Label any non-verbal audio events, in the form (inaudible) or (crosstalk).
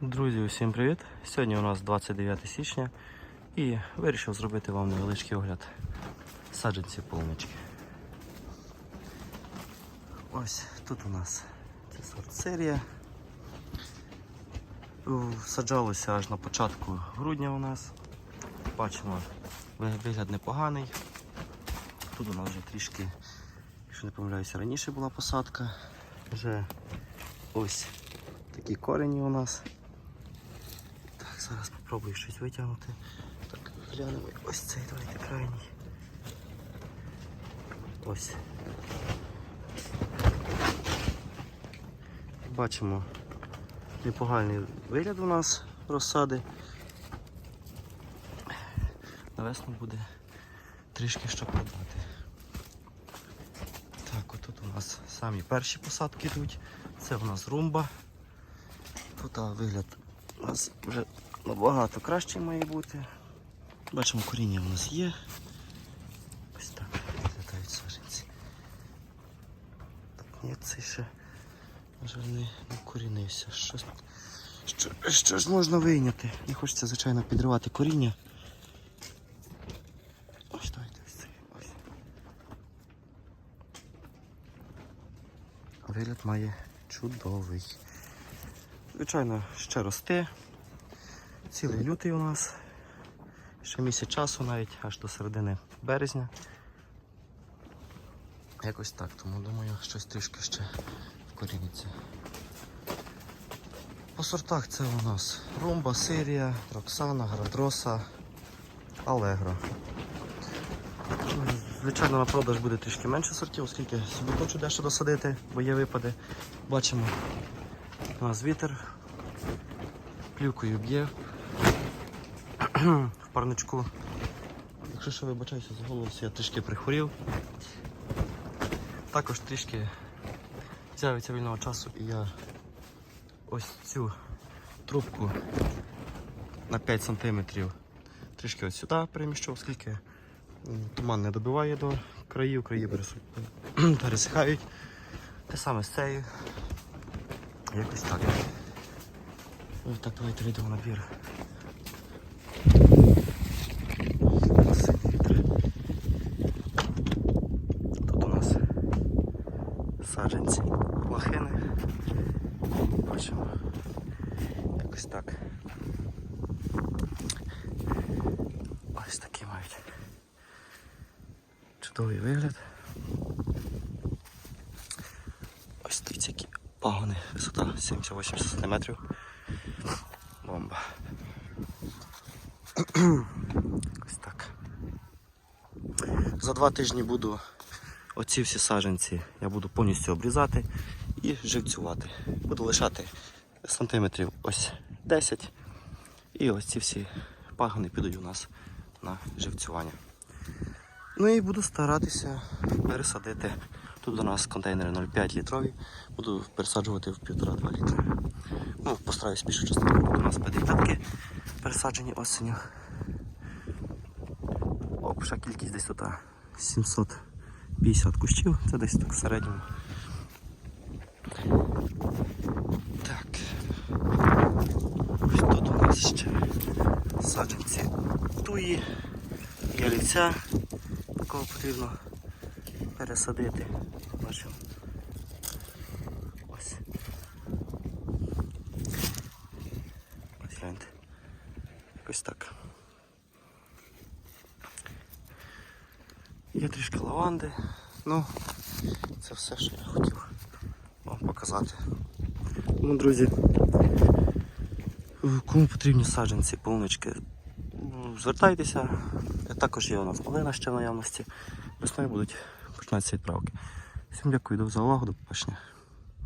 Друзі, усім привіт! Сьогодні у нас 29 січня і вирішив зробити вам невеличкий огляд саджанців полунички. Ось тут у нас це сорт серія. Саджалося аж на початку грудня у нас. Бачимо, вигляд непоганий. Тут у нас вже трішки, якщо не помиляюся, раніше була посадка. Вже ось такі корені у нас. Зараз спробую щось витягнути. Так, глянемо. Ось цей давайте крайній. Ось. Бачимо непоганий вигляд у нас розсади. На весну буде трішки що продати. Так, отут у нас самі перші посадки йдуть. Це у нас румба. Тут а, вигляд у нас вже набагато краще має бути. Бачимо, коріння у нас є. Ось так виглядають саженці. Так, ні, цей ще, на жаль, не, корінився. Щось, що, що ж можна вийняти? Не хочеться, звичайно, підривати коріння. Ось давайте ось цей. Вигляд має чудовий. Звичайно, ще росте. Цілий лютий у нас. Ще місяць часу навіть аж до середини березня. Якось так, тому думаю, щось трішки ще вкоріниться. По сортах це у нас Румба, Сирія, Роксана, Градроса, Алегро. Звичайно, на продаж буде трішки менше сортів, оскільки собі хочу дещо досадити, бо є випади. Бачимо, у нас вітер, плівкою б'є в парничку. Якщо що вибачаюся за голос, я трішки прихворів. Також трішки з'явиться вільного часу і я ось цю трубку на 5 см трішки ось сюди переміщу, оскільки туман не добиває до країв, краї (clears throat) пересихають. Те саме з цією. Якось так. Ось так, давайте вийдемо на двір. Сильний вітер. Тут у нас саджанці лохини. Бачимо. Якось так. Ось такий мають. Чудовий вигляд. Ось дивіться, які пагони. Висота 70-80 см. Бомба. Ось так. За два тижні буду оці всі саженці я буду повністю обрізати і живцювати. Буду лишати сантиметрів ось 10 і ось ці всі пагани підуть у нас на живцювання. Ну і буду старатися пересадити. Тут до нас контейнери 0,5 літрові, буду пересаджувати в 1,5-2 літри. Ну, Постараюсь більшу частину Тут у нас п'ятитатки пересаджені осінню. Обща кількість десь тут 700. 50 кущів, це десь так середньому. Так. Ось тут у нас ще саджанці туї, ялівця, якого потрібно пересадити. Бачимо. Ось. Ось гляньте. Якось так. Є трішки лаванди. Ну, це все, що я хотів вам показати. Ну, друзі, кому потрібні саджанці, полунички, звертайтеся. Також є у нас малина ще в наявності. Весною будуть починатися відправки. Всім дякую за увагу, до побачення.